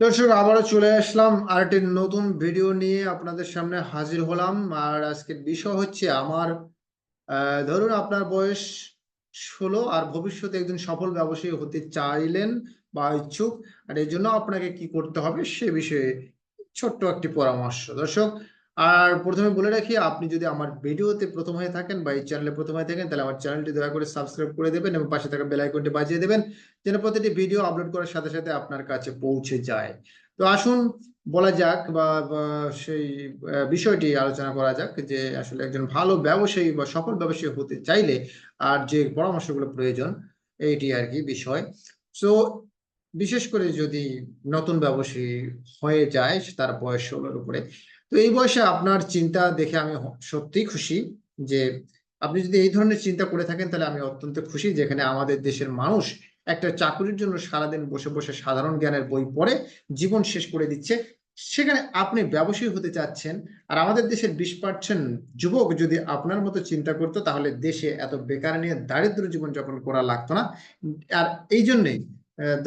দর্শক, আবারও চলে আসলাম আর একটি নতুন ভিডিও নিয়ে আপনাদের সামনে হাজির হলাম। আর আজকের বিষয় হচ্ছে আমার ধরুন আপনার বয়স ষোলো আর ভবিষ্যতে একজন সফল ব্যবসায়ী হতে চাইলেন বা ইচ্ছুক, আর এই জন্য আপনাকে কি করতে হবে সে বিষয়ে ছোট্ট একটি পরামর্শ। দর্শক আর প্রথমে বলে রাখি, আপনি যদি আমার ভিডিওতে প্রথম হয়ে থাকেন বা এই চ্যানেলে প্রথম হয়ে থাকেন, তাহলে আমার চ্যানেলটি দয়া করে সাবস্ক্রাইব করে দেবেন এবং পাশে থাকা বেল আইকনটি বাজিয়ে দেবেন, যেন প্রতিটি ভিডিও আপলোড করার সাথে সাথে আপনার কাছে পৌঁছে যায়। তো আসুন, বলা যাক বা সেই বিষয়টি আলোচনা করা যাক যে আসলে একজন ভালো ব্যবসায়ী বা সফল ব্যবসায়ী হতে চাইলে আর যে পরামর্শগুলো প্রয়োজন, এইটি আর কি বিষয়। তো বিশেষ করে যদি নতুন ব্যবসায়ী হয়ে যায়, তার বয়স ষোলোর উপরে তো এই বয়সে আপনার চিন্তা দেখে আমি সত্যিই খুশি যে আপনি যদি এই ধরনের চিন্তা করে থাকেন, তাহলে আমি অত্যন্ত খুশি যেখানে আমাদের দেশের মানুষ একটা চাকরির জন্য সারাদিন বসে বসে সাধারণ জ্ঞানের বই পড়ে জীবন শেষ করে দিচ্ছে। সেখানে আপনি ব্যবসায়ী হতে চাচ্ছেন আর আমাদের দেশের বিশ পার্সেন্ট যুবক যদি আপনার মতো চিন্তা করতো, তাহলে দেশে এত বেকার নিয়ে দারিদ্র জীবন যাপন করা লাগতো না। আর এই জন্যই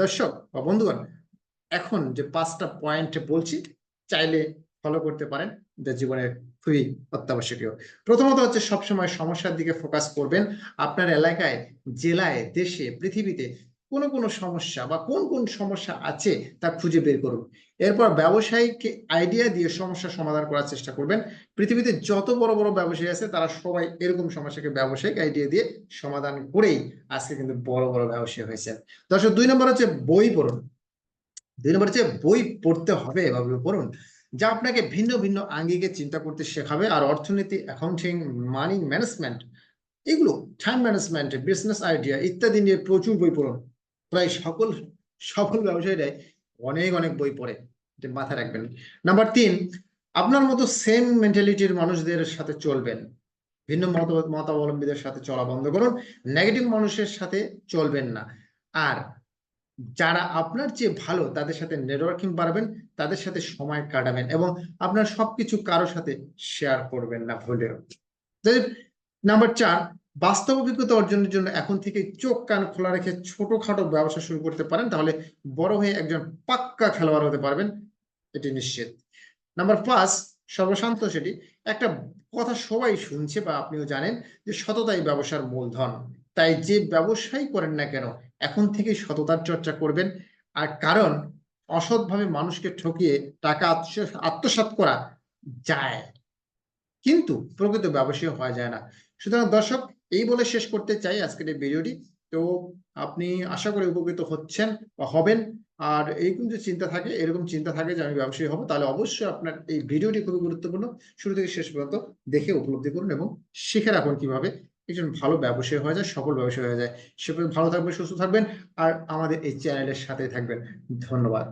দর্শক বা বন্ধুগণ, এখন যে পাঁচটা পয়েন্ট বলছি, চাইলে ফলো করতে পারেন। যা জীবনে খুবই অত্যাবশ্যকীয়। প্রথমত হচ্ছে সবসময় সমস্যার দিকে ফোকাস করবেন। আপনার এলাকায়, জেলায়, দেশে, পৃথিবীতে কোন কোন সমস্যা বা কোন কোন সমস্যা আছে তা খুঁজে বের করুন। এরপর ব্যবসায়ীকে আইডিয়া দিয়ে সমস্যা সমাধান করার চেষ্টা করবেন। পৃথিবীতে যত বড় বড় ব্যবসায়ী আছে, তারা সবাই এরকম সমস্যাকে ব্যবসায়িক আইডিয়া দিয়ে সমাধান করেই আজকে কিন্তু বড় বড় ব্যবসায়ী হয়েছে দর্শক, দুই নম্বর হচ্ছে বই পড়ুন। দুই নম্বর হচ্ছে বই পড়তে হবে এভাবে পড়ুন। যা আপনাকে ভিন্ন ভিন্ন আঙ্গিকে চিন্তা করতে শেখাবে আর অর্থনীতি অ্যাকাউন্টিং মানি ম্যানেজমেন্ট এগুলো টাইম ম্যানেজমেন্ট বিজনেস আইডিয়া ইত্যাদি নিয়ে প্রচুর বই পড়ুন। প্রায় সকল সফল ব্যবসায়ীরাই অনেক অনেক বই পড়ে। মাথায় রাখবেন। নাম্বার তিন, আপনার মতো সেম মেন্টালিটির মানুষদের সাথে চলবেন। ভিন্ন মত, মতাবলম্বীদের সাথে চলা বন্ধ করুন। নেগেটিভ মানুষের সাথে চলবেন না। আর যারা আপনার চেয়ে ভালো, তাদের সাথে নেটওয়ার্কিং বাড়াবেন, তাদের সাথে সময় কাটাবেন এবং আপনার সবকিছু কারোর সাথে শেয়ার করবেন না ভুলেও। নাম্বার চার, বাস্তব অভিজ্ঞতা অর্জনের জন্য এখন থেকে চোখ কান খোলা রেখে ছোটখাটো ব্যবসা শুরু করতে পারেন, তাহলে বড় হয়ে একজন পাক্কা খেলোয়াড় হতে পারবেন, এটি নিশ্চিত। নাম্বার পাঁচ, সর্বশান্ত সেটি, একটা কথা সবাই শুনছে বা আপনিও জানেন যে সততাই ব্যবসার মূলধন। তাই যে ব্যবসাই করেন না কেন এখন থেকেই সততার চর্চা করবেন। আর কারণ, অসৎভাবে মানুষকে ঠকিয়ে টাকা আত্মসা- আত্মসাৎ করা যায়। কিন্তু প্রকৃত ব্যবসায়ী হওয়া যায় না। সুতরাং দর্শক, এই বলে শেষ করতে চাই আজকের এই ভিডিওটি। তো আপনি আশা করি উপকৃত হচ্ছেন বা হবেন। আর এইরকম যে চিন্তা থাকে, এরকম চিন্তা থাকে যে আমি ব্যবসায়ী হব, তাহলে অবশ্যই আপনার এই ভিডিওটি খুবই গুরুত্বপূর্ণ। শুরু থেকে শেষ পর্যন্ত দেখে উপলব্ধি করুন এবং শিখে রাখুন কীভাবে। একজন ভালো ব্যবসায়ী হয়ে যায় সকল ব্যবসায়ী হয়ে যায়। সে ভালো থাকবেন, সুস্থ থাকবেন, আর আমাদের এই চ্যানেলের সাথে থাকবেন। ধন্যবাদ।